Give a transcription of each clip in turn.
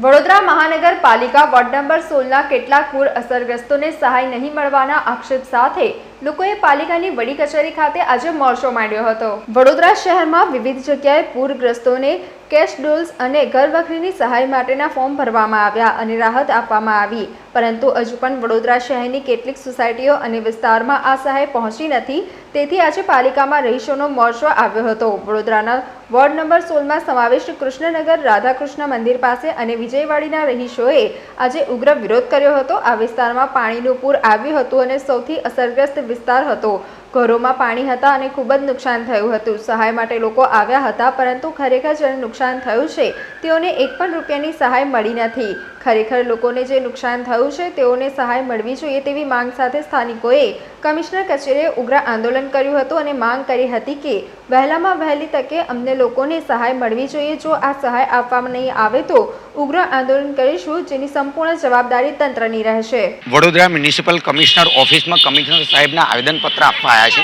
વડોદરા મહાનગરપાલિકા ward number સોળના કેટલાક પૂર અસરગ્રસ્તોને સહાય નહીં મળવાના આક્ષેપ સાથે લોકોએ પાલિકાની વડી કચેરી ખાતે આજે મોરચો માંડ્યો હતો. વડોદરા શહેરમાં વિવિધ જગ્યાએ પૂરગ્રસ્તોને કેશ ડોલ્સ અને ઘરવખરીની સહાય માટેના ફોર્મ ભરવામાં આવ્યા અને રાહત આપવામાં આવી. પરંતુ હજુ પણ વડોદરા શહેરની કેટલીક સોસાયટીઓ અને વિસ્તારમાં આ સહાય પહોંચી નથી. તેથી આજે પાલિકામાં રહીશોનો મોરચો આવ્યો હતો. વડોદરાના વોર્ડ નંબર સોળમાં સમાવિષ્ટ કૃષ્ણનગર, રાધાકૃષ્ણ મંદિર પાસે અને વિજયવાડીના રહીશોએ આજે ઉગ્ર વિરોધ કર્યો હતો. આ વિસ્તારમાં પાણીનું પૂર આવ્યું હતું અને સૌથી અસરગ્રસ્ત વિસ્તાર હતો. ઘરોમાં પાણી હતા અને ખૂબ જ નુકસાન થયું હતું. સહાય માટે લોકો આવ્યા હતા, પરંતુ ખરેખર જેને નુકસાન થયું છે, તેઓને એક પણ રૂપિયાની સહાય મળી નથી. ખરેખર લોકોને જે નુકસાન થયું છે, તેઓને સહાય મળવી જોઈએ તેવી માંગ સાથે સ્થાનિકોએ કમિશનર કચેરીએ ઉગ્ર આંદોલન કર્યું હતું અને માંગ કરી હતી કે વહેલામાં વહેલી તકે અમને લોકોને સહાય મળવી જોઈએ. જો આ સહાય આપવામાં નહીં આવે તો ઉગ્ર આંદોલન કરીશું, જેની સંપૂર્ણ જવાબદારી તંત્રની રહેશે. વડોદરા મ્યુનિસિપલ કમિશનર ઓફિસમાં કમિશનર સાહેબના આવેદનપત્ર આપવા આવ્યા છે.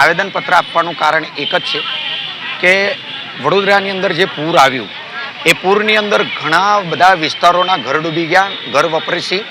આવેદનપત્ર આપવાનું કારણ એક જ છે કે વડોદરાની અંદર જે પૂર આવ્યું, એ પૂરની અંદર ઘણા બધા વિસ્તારોના ઘર ડૂબી ગયા, ઘર વપરાશી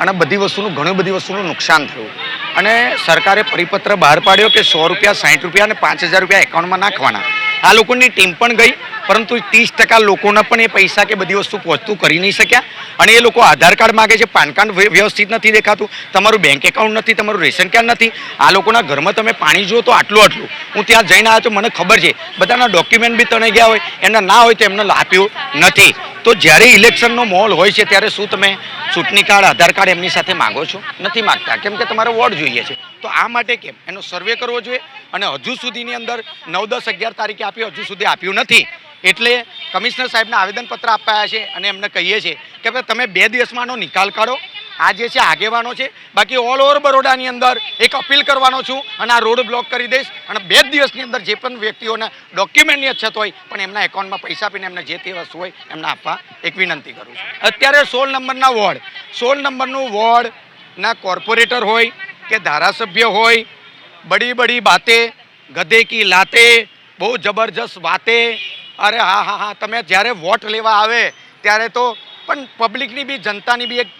અને બધી વસ્તુનું, ઘણી બધી વસ્તુનું નુકસાન થયું. અને સરકારે પરિપત્ર બહાર પાડ્યો કે સો રૂપિયા સાઠ રૂપિયા અને પાંચ હજાર રૂપિયા એકાઉન્ટમાં નાખવાના. આ લોકોની ટીમ પણ ગઈ પરંતુ ત્રીસ ટકા લોકોને પણ એ પૈસા કે બધી વસ્તુ પહોંચતું કરી નહીં શક્યા. અને એ લોકો આધાર કાર્ડ માગે છે, પાન કાર્ડ વ્યવસ્થિત નથી દેખાતું, તમારું બેંક એકાઉન્ટ નથી, તમારું રેશન કાર્ડ નથી. આ લોકોના ઘરમાં તમે પાણી જુઓ તો આટલું આટલું. હું ત્યાં જઈને આવ્યો છું મને ખબર છે, બધાના ડોક્યુમેન્ટ બી તણે ગયા હોય એમના ના હોય તો એમને આપ્યું નથી. તો જ્યારે ઇલેક્શનનો મોલ હોય છે, ત્યારે શું તમે ચૂંટણી કાર્ડ, આધાર કાર્ડ એમની સાથે માગો છો? નથી માગતા, કેમ કે તમારે વોર્ડ જોઈએ છે. તો આ માટે કેમ? એનો સર્વે કરવો જોઈએ. અને હજુ સુધીની અંદર નવ દસ અગિયાર તારીખે આપ્યું હજુ સુધી આપ્યું નથી. એટલે કમિશનર સાહેબને આવેદનપત્ર આપ્યા છે અને એમને કહીએ છીએ કે ભાઈ તમે બે દિવસમાં આનો નિકાલ કાઢો. આ જે છે, આગેવાનો છે. બાકી ઓલ ઓવર બરોડાની અંદર એક અપીલ કરવાનો છું અને આ રોડ બ્લોક કરી દઈશ અને બે દિવસની અંદર જે પણ વ્યક્તિઓના ડોક્યુમેન્ટની અછત હોય, પણ એમના એકાઉન્ટમાં પૈસા આપીને એમને જે તે વસ્તુ હોય, એમને આપવા એક વિનંતી કરું છું. અત્યારે સોળ નંબરના વોર્ડ. સોળ નંબરનું વોર્ડના કોર્પોરેટર હોય કે ધારાસભ્ય હોય, બડી બડી બાતે ગધે કી લાતે, બહુ જબરજસ્ત વાતે અરે હા હા હા, તમે જ્યારે વોટ લેવા આવે ત્યારે તો પણ પબ્લિકની બી, જનતાની બી એક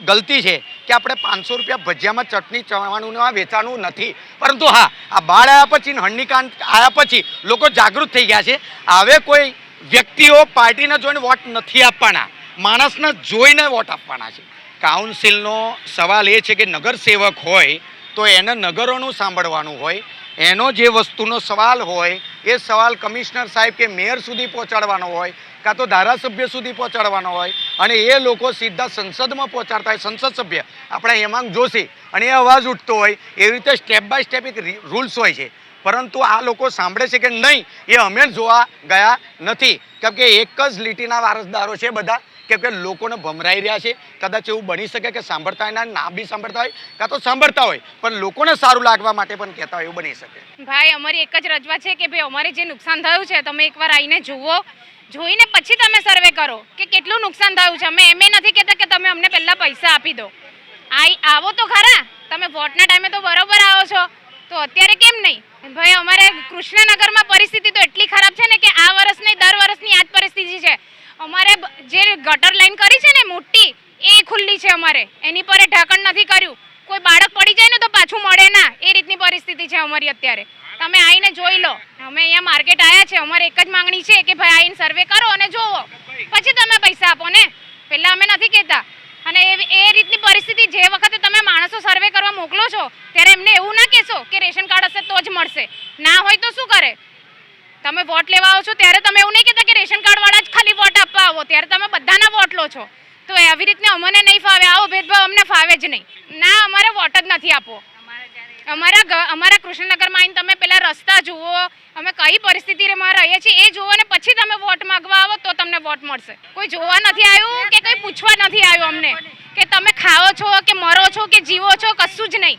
ગલતી છે કે આપણે પાંચસો રૂપિયા ભજીયામાં ચટણી ચવાણું વેચાણું નથી. પરંતુ હા, આ બાળ આવ્યા પછી ને આવ્યા પછી લોકો જાગૃત થઈ ગયા છે. હવે કોઈ વ્યક્તિઓ પાર્ટીને જોઈને વોટ નથી આપવાના. માણસને જોઈને વોટ આપવાના છે. કાઉન્સિલનો સવાલ એ છે કે નગરસેવક હોય તો એને નગરોનું સાંભળવાનું હોય એનો જે વસ્તુનો સવાલ હોય, એ સવાલ કમિશનર સાહેબ કે મેયર સુધી પહોંચાડવાનો હોય, કાં તો ધારાસભ્ય સુધી પહોંચાડવાનો હોય, અને એ લોકો સીધા સંસદમાં પહોંચાડતા હોય, સંસદ સભ્ય. આપણા હેમાંગ જોશી, અને એ અવાજ ઉઠતો હોય, એવી રીતે સ્ટેપ બાય સ્ટેપ એક રૂલ્સ હોય છે. પરંતુ આ લોકો સાંભળે છે કે નહીં, એ અમે જોવા ગયા નથી. કેમ કે એક જ લીટીના વારસદારો છે બધા. કેમ કે લોકોને ભમરાઈ રહ્યા છે. કદાચ એવું બની શકે કે સાંભળતા હોય ના બી સાંભળતા હોય કાં તો સાંભળતા હોય, પણ લોકોને સારું લાગવા માટે પણ કહેતા હોય એવું બની શકે. ભાઈ, અમારી એક જ રજવા છે કે ભાઈ, અમારે જે નુકસાન થયું છે, તમે એકવાર આવીને જુઓ. જોઈને પછી તમે સર્વે કરો કે કેટલું નુકસાન થયું છે. અમે એમ નથી કહેતા કે તમે અમને પહેલાં પૈસા આપી દો. આઈ, આવો તો ખરા. તમે વોટના ટાઈમે તો બરોબર આવો છો. તો અત્યારે કેમ નહીં? ભાઈ, અમારે કૃષ્ણનગરમાં પરિસ્થિતિ તો એટલી ખરાબ છે ને કે આ વર્ષ નહીં દર વર્ષની આ જ પરિસ્થિતિ છે. જે ગટર લાઈન કરી છે ને મોટી, એ ખુલ્લી છે અમારે. એની પર ઢાંકણ નથી કર્યું. કોઈ બાળક પડી જાય ને તો પાછું મળે ના. એ રીતની પરિસ્થિતિ છે અમારી અત્યારે. તમે આવીને જોઈ લો. અમે અહીંયા માર્કેટ આવ્યા છે. અમારે એક જ માંગણી છે કે ભાઈ આવીને સર્વે કરો અને જોવો. પછી તમે પૈસા આપો ને. પહેલાં અમે નથી કહેતા. અને એ એ રીતની પરિસ્થિતિ જે વખતે તમે માણસો સર્વે કરવા મોકલો છો, ત્યારે એમને એવું ના કહેશો કે રેશન કાર્ડ હશે તો જ મળશે. ના હોય તો શું કરે? તમે વોટ લેવા આવો છો, ત્યારે તમે એવું નહીં કહેતા કે રેશન કાર્ડ વાળા જ ખાલી વોટ આપવા આવો. ત્યારે તમે બધાના વોટ લો છો. તો આવી રીતને અમને નહીં ફાવે. આવો ભેદભાવ અમને ફાવે જ નહીં. ના, અમારે વોટ જ નથી આપવો અમારા અમારા કૃષ્ણનગરમાં આવીને તમે પેલા રસ્તા જુઓ. અમે કઈ પરિસ્થિતિમાં રહીએ છીએ એ જુઓ ને પછી તમે વોટ માંગવા આવો તો તમને વોટ મળશે. કોઈ જોવા નથી આવ્યું કે કંઈ પૂછવા નથી આવ્યું અમને? કે તમે ખાઓ છો કે મરો છો કે જીવો છો? કશું જ નહીં.